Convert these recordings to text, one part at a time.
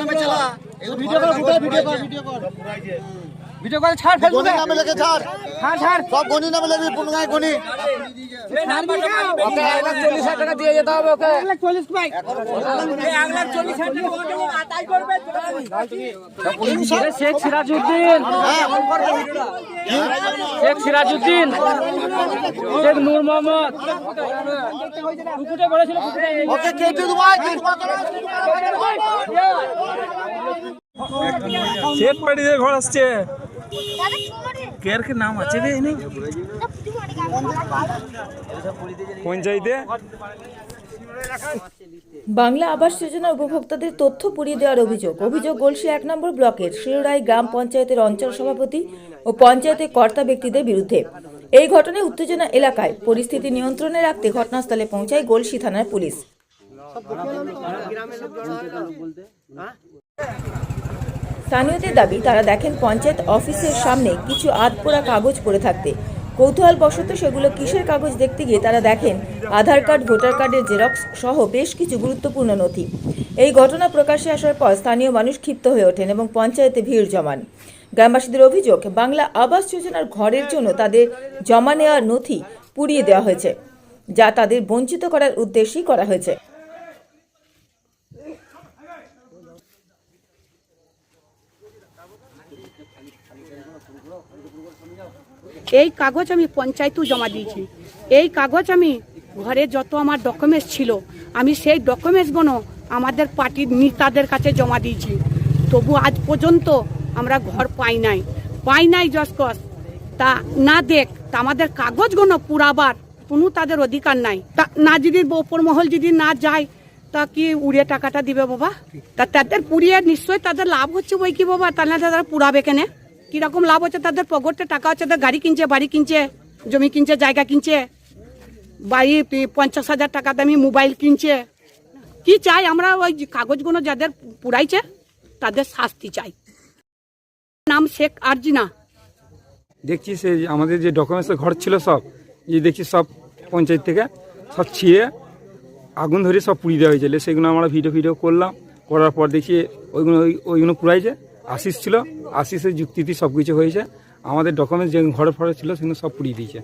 নামে চালা ভিডিও কর ভিডিও ভিডিও কর ভিডিও কর। ভিডিও কর ছাড় ফেসবুকে। নামে লেগে ছাড়। ছাড় ছাড়। সব গনি নামে লেগে পুনগায় গনি ওকে এক লাখ চল্লিশ হাজার টাকা দিয়ে যেতে হবে ওকে। এক লাখ চল্লিশ ভাই। শেখ সিরাজউদ্দিন। শেখ সিরাজউদ্দিন। শেখ নূর মোহাম্মদ। পুকুরে বলেছিল পুকুরে ওকে কেটে দেবো শেখ পার্টিতে ঘর আসছে। কের কি নাম আছে রে এনে? পঞ্চায়েতে? বাংলা আবাস যোজনা উপভোক্তাদের তথ্য পুড়িয়ে দেওয়ার অভিযোগ। অভিযোগ গলসি এক নম্বর ব্লকের শিরোরাই গ্রাম পঞ্চায়েতের অঞ্চল সভাপতি ও পঞ্চায়েতের কর্তা ব্যক্তিদের বিরুদ্ধে। এই ঘটনায় উত্তেজনা এলাকায় পরিস্থিতি নিয়ন্ত্রণে রাখতে ঘটনাস্থলে পৌঁছায় গলসি থানার পুলিশ। স্থানীয়দের দাবি, তারা দেখেন পঞ্চায়েত অফিসের সামনে কিছু আধপোড়া কাগজ পড়ে থাকতে। কৌতূহলবশত সেগুলো কিসের কাগজ দেখতে গিয়ে তারা দেখেন, আধার কার্ড, ভোটার কার্ডের জেরক্স সহ বেশ কিছু গুরুত্বপূর্ণ নথি। এই ঘটনা প্রকাশে আসার পর স্থানীয় মানুষ ক্ষিপ্ত হয়ে ওঠেন এবং পঞ্চায়েতে ভিড় জমান। গ্রামবাসীদের অভিযোগ, বাংলা আবাস যোজনার ঘরের জন্য তাদের জমা নেওয়ার নথি পুড়িয়ে দেওয়া হয়েছে, যা তাদের বঞ্চিত করার উদ্দেশ্যেই করা হয়েছে। এই কাগজ আমি পঞ্চায়েতেও জমা দিয়েছি। এই কাগজ আমি ঘরে যত আমার ডকুমেন্টস ছিল, আমি সেই ডকুমেন্টসগুলো আমাদের পার্টির নেতাদের কাছে জমা দিয়েছি। তবু আজ পর্যন্ত আমরা ঘর পাই নাই। পাই নাই জসকস তা না দেখ, তা আমাদের কাগজগুলো পুরাবার কোনো তাদের অধিকার নাই। তা না যদি ওপর মহল যদি না যায় তা কি উড়িয়ে টাকাটা দিবে বাবা? তা তাদের পুড়িয়ে নিশ্চয়ই তাদের লাভ হচ্ছে বই কি বাবা? তাহলে তারা পুরাবে কেনে? কীরকম লাভ হচ্ছে? তাদের পকেটে টাকা হচ্ছে, তাদের গাড়ি কিনছে, বাড়ি কিনছে, জমি কিনছে, জায়গা কিনছে, বাড়ি পঞ্চাশ হাজার টাকা দামি মোবাইল কিনছে। কি চাই আমরা ওই কাগজগুলো যাদের পুরাইছে তাদের শাস্তি চাই। নাম শেখ আরজিনা। দেখছি সে আমাদের যে ডকুমেন্টস ঘর ছিল সব যে দেখছি সব পঞ্চায়েত থেকে, সব ছিঁড়ে আগুন ধরে সব পুড়িয়ে দেওয়া হয়েছিল সেগুলো আমরা ভিডিও ভিডিও করলাম। করার পর দেখি ওইগুলো ওই- ওইগুলো পুরাইছে আশিস ছিল। আশিসের যুক্তিতে সব কিছু হয়েছে। আমাদের ডকুমেন্টস যে ঘরে ফরে ছিল সেগুলো সব পুড়িয়ে দিয়েছে।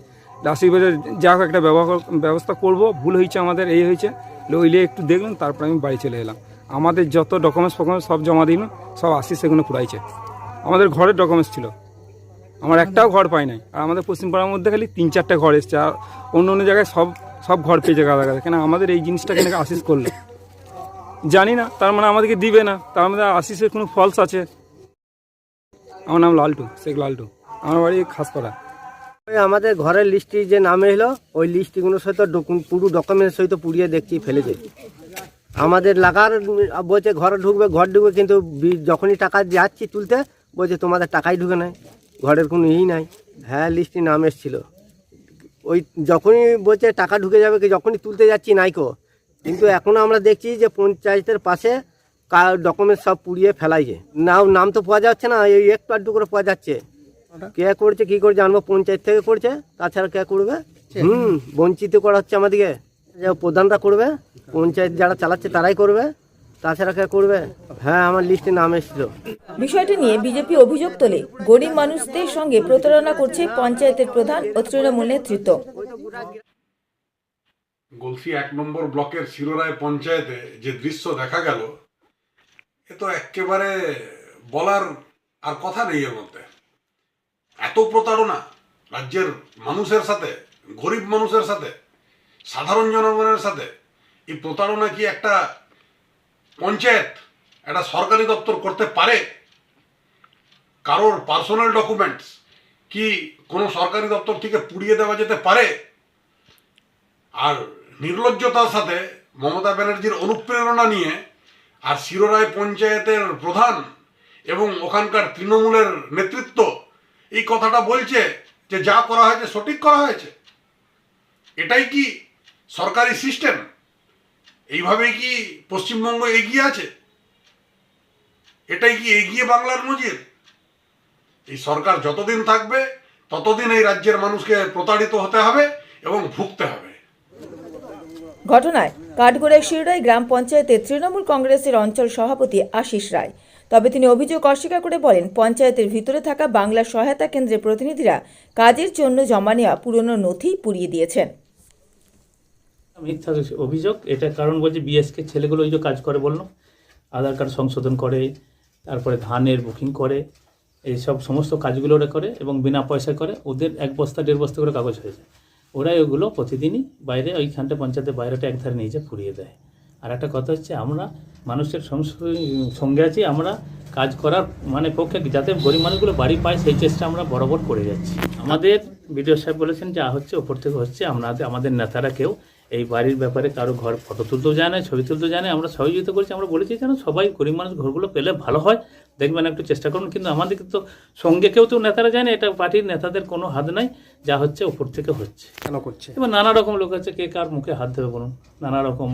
আশিস বলে যা হোক, একটা ব্যবহার ব্যবস্থা করব। ভুল হয়েছে আমাদের, এই হয়েছে। ওইলে একটু দেখলাম, তারপর আমি বাড়ি চলে এলাম। আমাদের যত ডকুমেন্টস ফকুমেন্টস সব জমা দিলাম, সব আশিস সেগুলো পুরাইছে আমাদের ঘরের ডকুমেন্টস ছিল। আমার একটাও ঘর পাই নাই। আর আমাদের পশ্চিমপাড়ার মধ্যে খালি তিন চারটে ঘর এসছে। আর অন্য অন্য জায়গায় সব সব ঘর পেয়েছে গাদা গাদা কেন আমাদের এই জিনিসটা কেন আশিস করল? জানি না, তার মানে আমাদেরকে দিবে না। তার মধ্যে আশিসের কোনো ফলস আছে। আমার নাম লালটু, শেখ লালটু। আমার বাড়ি খাসপাড়া। আমাদের ঘরের লিস্টটি যে নাম এলো, ওই লিস্টগুলোর সহিত পুরো ডকুমেন্টের সহিত পুড়িয়ে দেখছি, ফেলেছে। আমাদের লাগার বলছে, ঘরে ঢুকবে, ঘর ঢুকবে, কিন্তু যখনই টাকা যাচ্ছি তুলতে, বলছে তোমাদের টাকাই ঢুকে নাই। ঘরের কোনো ই নাই। হ্যাঁ লিস্টে নাম এসেছিল। ওই যখনই বলছে টাকা ঢুকে যাবে কি যখনই তুলতে যাচ্ছি নাইকো। কিন্তু এখনও আমরা দেখছি যে পঞ্চায়েতের পাশে ডকুমেন্ট সব পুড়িয়ে ফেলাইছে। নাম নাম তো পাওয়া যাচ্ছে না এই একটু আধটু করে পাওয়া যাচ্ছে। কে করছে কি করে জানব পঞ্চায়েত থেকে করছে তাছাড়া কে করবে? হুম বঞ্চিত করা হচ্ছে আমাদেরকে। প্রধানরা করবে পঞ্চায়েত যারা চালাচ্ছে তারাই করবে। তাছাড়া কে করবে? হ্যাঁ আমার লিস্টে নাম এসেছিল। বিষয়টি নিয়ে বিজেপি অভিযোগ তোলে গরিব মানুষদের সঙ্গে প্রতারণা করছে পঞ্চায়েতের প্রধান ও তৃণমূল নেতৃত্ব। গলসি এক নম্বর ব্লকের শিরোরায় পঞ্চায়েতে যে দৃশ্য দেখা গেল এ তো একেবারে বলার আর কথা নেই এর মধ্যে। এত প্রতারণা রাজ্যের মানুষের সাথে গরিব মানুষের সাথে সাধারণ জনগণের সাথে এই প্রতারণা কি একটা পঞ্চায়েত একটা সরকারি দপ্তর করতে পারে? কারোর পার্সোনাল ডকুমেন্টস কি কোনো সরকারি দপ্তর থেকে পুড়িয়ে দেওয়া যেতে পারে? আর নির্লজ্জতার সাথে মমতা ব্যানার্জির অনুপ্রেরণা নিয়ে আর শিরোরায় পঞ্চায়েতের প্রধান এবং ওখানকার তৃণমূলের নেতৃত্ব এই কথাটা বলছে যে যা করা হয়েছে সঠিক করা হয়েছে। এটাই কি সরকারি সিস্টেম এইভাবেই কি পশ্চিমবঙ্গ এগিয়ে আছে? এটাই কি এগিয়ে বাংলার নজির? এই সরকার যতদিন থাকবে, ততদিন এই রাজ্যের মানুষকে প্রতারিত হতে হবে এবং ভুগতে হবে। ঘটনায় কাঠগোড়ায় শিরোড়াই গ্রাম পঞ্চায়েতে তৃণমূল কংগ্রেসের অঞ্চল সভাপতি আশিস রায়। তবে তিনি অভিযোগ অস্বীকার করে বলেন, পঞ্চায়েতের ভিতরে থাকা বাংলা সহায়তা কেন্দ্রের প্রতিনিধিরা কাজের জন্য জমা নেওয়া পুরনো নথি পুড়িয়ে দিয়েছেন। মিথ্যা অভিযোগ এটা কারণ বলছে বিএসকে ছেলেগুলো ওই যে কাজ করে বললাম আধার কার্ড সংশোধন করে, তারপরে ধানের বুকিং করে, এইসব সমস্ত কাজগুলো ওরা করে এবং বিনা পয়সায় করে, ওদের এক বস্তা, দেড় বস্তা করে কাগজ হয়ে যায়। ওরাই ওগুলো প্রতিদিনই বাইরে ওইখানটা পঞ্চায়েতের বাইরেটা একধারে নিয়ে যায় পুড়িয়ে দেয়। আর একটা কথা হচ্ছে, আমরা মানুষের সঙ্গে আছি, আমরা কাজ করার মানে পক্ষে যাতে গরিব মানুষগুলো বাড়ি পায়, সেই চেষ্টা আমরা বরাবর করে যাচ্ছি। আমাদের বিডিও সাহেব বলেছেন যা হচ্ছে, ওপর থেকে হচ্ছে, আমরা আমাদের নেতারা কেউ এই বাড়ির ব্যাপারে কারও ঘর ফটো তুলতেও যায় না ছবি তুলতেও যায় না আমরা সহযোগিতা করছি আমরা বলেছি যেন সবাই গরিব মানুষ ঘরগুলো পেলে ভালো হয় দেখবেন একটু চেষ্টা করুন কিন্তু আমাদের তো সঙ্গে কেউ তো নেতারা যায় না এটা পার্টির নেতাদের কোনো হাত নাই যা হচ্ছে ওপর থেকে হচ্ছে। কেন করছে? এবার নানা রকম লোক আছে কে কার মুখে হাত দেবে বলুন নানা রকম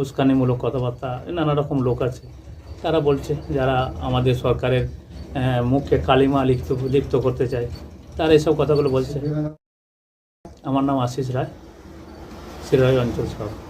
উস্কানিমূলক কথাবার্তা নানা রকম লোক আছে তারা বলছে যারা আমাদের সরকারের মুখে কালিমা লিপ্ত লিপ্ত করতে চায় তারা এসব কথাগুলো বলছে। আমার নাম আশিস রায়। সিরাজ অঞ্চল সভাপতি